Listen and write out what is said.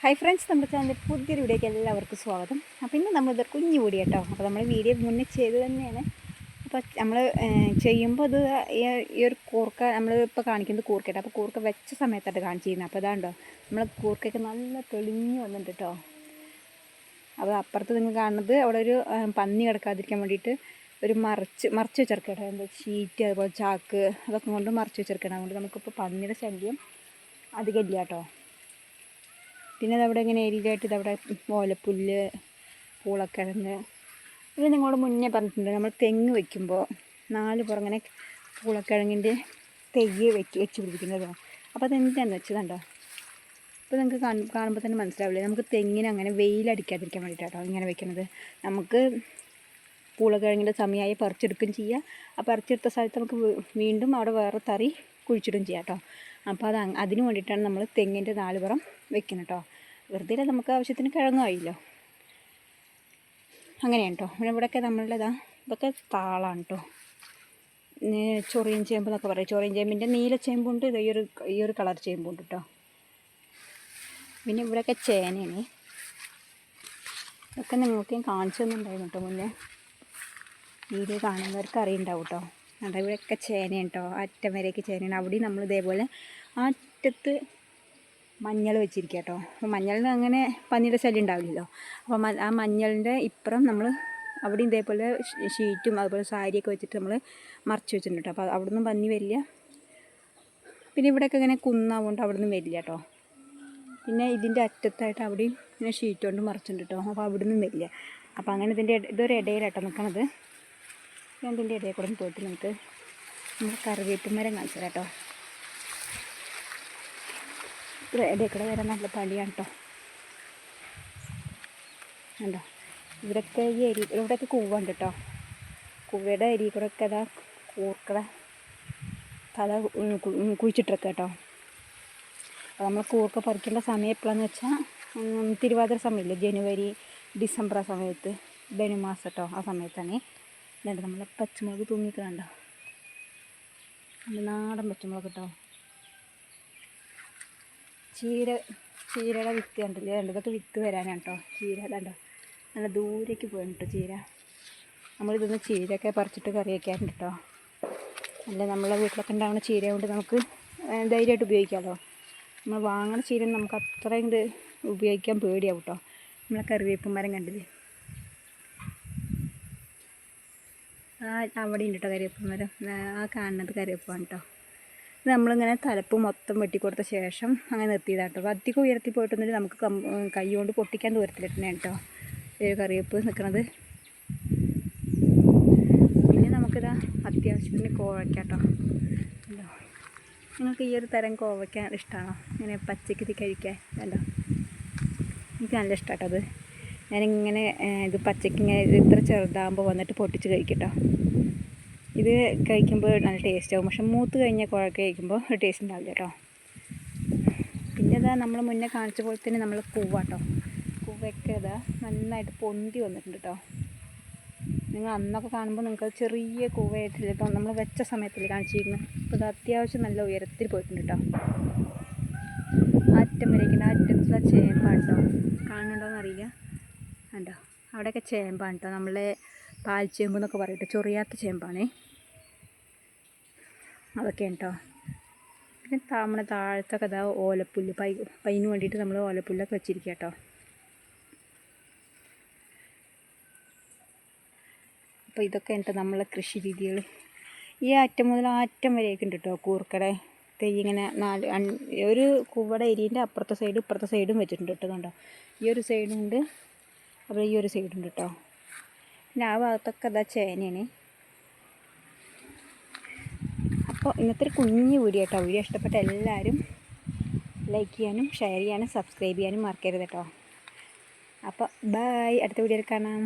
Hi friends നമ്മുടെ ചാനലിൽ പുതിയൊരു വീഡിയോയ്ക്ക് എല്ലാവർക്കും സ്വാഗതം. അപ്പോൾ ഇന്ന് നമ്മളിത് കുഞ്ഞു വീഡിയോ കേട്ടോ. അപ്പോൾ നമ്മൾ വീഡിയോ മുന്നേ ചെയ്ത് തന്നെയാണ്. അപ്പോൾ നമ്മൾ ചെയ്യുമ്പോൾ അത് ഈ ഒരു കൂർക്ക നമ്മൾ ഇപ്പോൾ കാണിക്കുന്നത് കൂർക്കയിട്ട് അപ്പോൾ കൂർക്ക വെച്ച സമയത്തായിട്ട് കാണിച്ചിരുന്നത് അപ്പോൾ അതാണ്ടോ നമ്മൾ കൂർക്കയൊക്കെ നല്ല തെളിഞ്ഞ് വന്നിട്ടുണ്ട് കേട്ടോ. അപ്പോൾ അപ്പുറത്ത് നിങ്ങൾ കാണുന്നത് അവിടെ ഒരു പന്നി കിടക്കാതിരിക്കാൻ വേണ്ടിയിട്ട് ഒരു മറച്ച് മറച്ച് വെച്ചിരിക്കട്ടെ എന്താ ഷീറ്റ് അതുപോലെ ചാക്ക് അതൊക്കെ കൊണ്ട് മറച്ച് വെച്ചിരിക്കണം അതുകൊണ്ട് നമുക്കിപ്പോൾ പന്നിയുടെ ശല്യം അധികം ഇല്ല കേട്ടോ. പിന്നെ അതവിടെ ഇങ്ങനെ ഏരിയയിലായിട്ട് ഇതവിടെ ഓലപ്പുല്ല് പൂളക്കിഴങ്ങ് ഇത് നിങ്ങളോട് മുന്നേ പറഞ്ഞിട്ടുണ്ട്. നമ്മൾ തെങ്ങ് വയ്ക്കുമ്പോൾ നാല് പുറങ്ങനെ പൂളക്കിഴങ്ങിന്റെ തെയ്യ് വെച്ച് വെച്ച് പിടിപ്പിക്കുന്നതോ അപ്പോൾ അതെന്താണെന്ന് വെച്ചതുണ്ടോ ഇപ്പോൾ നിങ്ങൾക്ക് കാണു കാണുമ്പോൾ തന്നെ മനസ്സിലാവില്ലേ? നമുക്ക് തെങ്ങിന് അങ്ങനെ വെയിലടിക്കാതിരിക്കാൻ വേണ്ടിയിട്ടാട്ടോ ഇങ്ങനെ വെക്കുന്നത്. നമുക്ക് പൂളക്കിഴങ്ങിന്റെ സമയമായി പറിച്ചെടുക്കുകയും ചെയ്യുക ആ പറിച്ചെടുത്ത സ്ഥലത്ത് നമുക്ക് വീണ്ടും അവിടെ വേറെ തറി കുഴിച്ചിടുകയും ചെയ്യാം കേട്ടോ. അപ്പോൾ അത് അതിന് വേണ്ടിയിട്ടാണ് നമ്മൾ തെങ്ങിന്റെ നാല് പുറം വെക്കുന്നത് കേട്ടോ വെറുതെ നമുക്ക് ആവശ്യത്തിന് കിഴങ്ങായില്ലോ അങ്ങനെയാണ് കേട്ടോ പിന്നെ ഇവിടെയൊക്കെ നമ്മളുടേതാ ഇതൊക്കെ താളാണ് കേട്ടോ ചൊറിയൻ ചേമ്പ് എന്നൊക്കെ പറയും. ചൊറിയൻ ചേമ്പിന്റെ നീല ചേമ്പുണ്ട് ഈ ഒരു ഈ ഒരു കളർ ചേമ്പുണ്ട് കേട്ടോ പിന്നെ ഇവിടെയൊക്കെ ചേനയാണ്. ഇതൊക്കെ നിങ്ങൾക്ക് ഞാൻ കാണിച്ചു തന്നിട്ടുണ്ടായിരുന്നു കേട്ടോ മുന്നേ. വീഡിയോ കാണുന്നവർക്ക് അറിയുണ്ടാവും കേട്ടോ അവിടെ ഇവിടെയൊക്കെ ചേനയാണ് അറ്റം വരെയൊക്കെ ചേനയാണ് അവിടെയും നമ്മൾ ഇതേപോലെ അറ്റത്ത് മഞ്ഞൾ വെച്ചിരിക്കുക കേട്ടോ. അപ്പോൾ മഞ്ഞളിന് അങ്ങനെ പന്നിയുടെ ശല്യം ഉണ്ടാവില്ലല്ലോ. അപ്പോൾ ആ മഞ്ഞളിന്റെ ഇപ്പുറം നമ്മൾ അവിടെയും ഇതേപോലെ ഷീറ്റും അതുപോലെ സാരിയൊക്കെ വെച്ചിട്ട് നമ്മൾ മറച്ച് വെച്ചിട്ടുണ്ട് അപ്പോൾ അവിടെ നിന്നും പന്നി വരില്ല. പിന്നെ ഇവിടെയൊക്കെ ഇങ്ങനെ കുന്നാവുകൊണ്ട് അവിടെ നിന്നും വരില്ല കേട്ടോ. പിന്നെ ഇതിന്റെ അറ്റത്തായിട്ട് അവിടെയും ഇങ്ങനെ ഷീറ്റ് കൊണ്ട് മറച്ചിട്ടുണ്ട് കേട്ടോ. അപ്പോൾ അവിടെ നിന്നും വരില്ല. അപ്പോൾ അങ്ങനെ ഇതിന്റെ ഇതൊരു ഇടയിലാട്ടോ നിൽക്കണത്. രണ്ടിന്റെ ഇടയിൽ കൂടെ പോയിട്ട് നമുക്ക് നമ്മൾ കറിവേപ്പ് മരം കാണിച്ചു കേട്ടോ. ഇടയിൽ കൂടെ വരാൻ നല്ല പണിയാണ് കേട്ടോ. കണ്ടോ? ഇവിടെയൊക്കെ ഈ അരി ഇവിടെയൊക്കെ കൂവുണ്ട് കേട്ടോ. കൂവയുടെ അരി കൂടെ ഒക്കെ അതാ കൂർക്കട തല കുഴിച്ചിട്ടിരിക്കുക കേട്ടോ. അപ്പോൾ നമ്മൾ കൂർക്ക പറിക്കേണ്ട സമയം എപ്പോഴാന്ന് വെച്ചാൽ തിരുവാതിര സമയമില്ലേ? ജനുവരി ഡിസംബർ ആ സമയത്ത് ധനുമാസം കേട്ടോ ആ സമയത്താണ്. എന്നിട്ട് നമ്മളെ പച്ചമുളക് തൂങ്ങിക്കണ്ട കണ്ടോ? നല്ല നാടൻ പച്ചമുളക് കേട്ടോ ചീര ചീരയുടെ വിത്ത് കണ്ടില്ലേ? രണ്ട് ഇതൊക്കെ വിത്ത് വരാനാണ് കേട്ടോ ചീര കണ്ടോ നല്ല ദൂരേക്ക് പോയാണ് ചീര. നമ്മളിതൊന്ന് ചീരയൊക്കെ പറിച്ചിട്ട് കറി വയ്ക്കാറുണ്ട് കേട്ടോ അല്ല നമ്മളെ വീട്ടിലൊക്കെ ഉണ്ടാകുന്ന ചീര കൊണ്ട് നമുക്ക് ധൈര്യമായിട്ട് ഉപയോഗിക്കാമല്ലോ നമ്മൾ വാങ്ങുന്ന ചീര നമുക്ക് അത്രയും ഉപയോഗിക്കാൻ പേടിയാവും കേട്ടോ നമ്മളെ കറിവേപ്പ് മരം കണ്ടില്ലേ ആ അവിടെ ഉണ്ട് കേട്ടോ കരിയപ്പം മരം ആ കാണുന്നത് കരിയപ്പാണ് കേട്ടോ ഇത് നമ്മളിങ്ങനെ തലപ്പ് മൊത്തം വെട്ടിക്കൊടുത്ത ശേഷം അങ്ങനെ നിർത്തിയതാണ് കേട്ടോ അപ്പോൾ അധികം ഉയർത്തി പോയിട്ടൊന്നും നമുക്ക് കം കൊണ്ട് പൊട്ടിക്കാൻ ദൂരത്തിലിട്ടുതന്നെ കേട്ടോ ഈ കറിവേപ്പ് നിൽക്കുന്നത് പിന്നെ നമുക്കിതാ അത്യാവശ്യത്തിന് കോവയ്ക്ക കേട്ടോ ഉണ്ടോ നിങ്ങൾക്ക് ഈ ഒരു തരം കോവയ്ക്ക ഇഷ്ടമാണോ ഇങ്ങനെ പച്ചക്ക് ഇത് കഴിക്കാൻ കണ്ടോ? എനിക്ക് നല്ല ഇഷ്ടമാട്ടോ അത്. ഞാനിങ്ങനെ ഇത് ഇത് ഇത്ര ചെറുതാകുമ്പോൾ വന്നിട്ട് പൊട്ടിച്ച് കഴിക്കട്ടോ. ഇത് കഴിക്കുമ്പോൾ നല്ല ടേസ്റ്റ് ആവും. പക്ഷെ മൂത്ത് കഴിഞ്ഞ കുഴക്ക കഴിക്കുമ്പോൾ ടേസ്റ്റ് ഉണ്ടാവില്ല കേട്ടോ. പിന്നെ ഇതാ നമ്മൾ മുന്നേ കാണിച്ച പോലെ തന്നെ നമ്മൾ പൂവാട്ടോ പൂവൊക്കെ ഇതാ നന്നായിട്ട് പൊന്തി വന്നിട്ടുണ്ട് കേട്ടോ. നിങ്ങൾ അന്നൊക്കെ കാണുമ്പോൾ നിങ്ങൾക്ക് ചെറിയ കൂവയായിട്ടില്ല. ഇപ്പം നമ്മൾ വെച്ച സമയത്തിൽ കാണിച്ചിരിക്കുന്നത് അപ്പോൾ ഇത് അത്യാവശ്യം നല്ല ഉയരത്തിൽ പോയിട്ടുണ്ട് കേട്ടോ. അറ്റം വരയ്ക്കുന്ന അറ്റത്തുള്ള ചേമ്പാണ് കേട്ടോ കാണുന്നുണ്ടോയെന്ന് അറിയില്ല കണ്ടോ? അവിടെയൊക്കെ ചേമ്പാണ് കേട്ടോ. നമ്മളെ പാൽച്ചേമ്പ് എന്നൊക്കെ പറയട്ടെ ചൊറിയാത്ത ചേമ്പാണേ. അതൊക്കെയാണ് കേട്ടോ പിന്നെ നമ്മുടെ താഴത്തൊക്കെ ഇതാ ഓലപ്പുല്ല്. പൈ പൈന് വേണ്ടിയിട്ട് നമ്മൾ ഓലപ്പുല്ലൊക്കെ വെച്ചിരിക്കുക കേട്ടോ. അപ്പോൾ ഇതൊക്കെ ഉണ്ട് നമ്മളെ കൃഷി രീതികൾ. ഈ അറ്റം മുതൽ ആ അറ്റം വരെയൊക്കെ ഉണ്ട് കേട്ടോ കൂർക്കട. തെയ്യ് ഇങ്ങനെ നാല് ഒരു കൂവട എരിന്റെ അപ്പുറത്തെ സൈഡും ഇപ്പുറത്തെ സൈഡും വെച്ചിട്ടുണ്ട് കേട്ടോ കണ്ടോ? ഈ ഒരു സൈഡുണ്ട് അപ്പോൾ ഈ ഒരു സൈഡുണ്ട് കേട്ടോ പിന്നെ ആ ഭാഗത്തൊക്കെ അതാ ചേനയാണ്. അപ്പോൾ ഇന്നത്തെ ഒരു കുഞ്ഞു വീഡിയോ കേട്ടോ വീഡിയോ ഇഷ്ടപ്പെട്ട എല്ലാവരും ലൈക്ക് ചെയ്യാനും ഷെയർ ചെയ്യാനും സബ്സ്ക്രൈബ് ചെയ്യാനും മറക്കരുത് കേട്ടോ അപ്പോൾ ബായ് അടുത്ത വീഡിയോയിൽ കാണാം.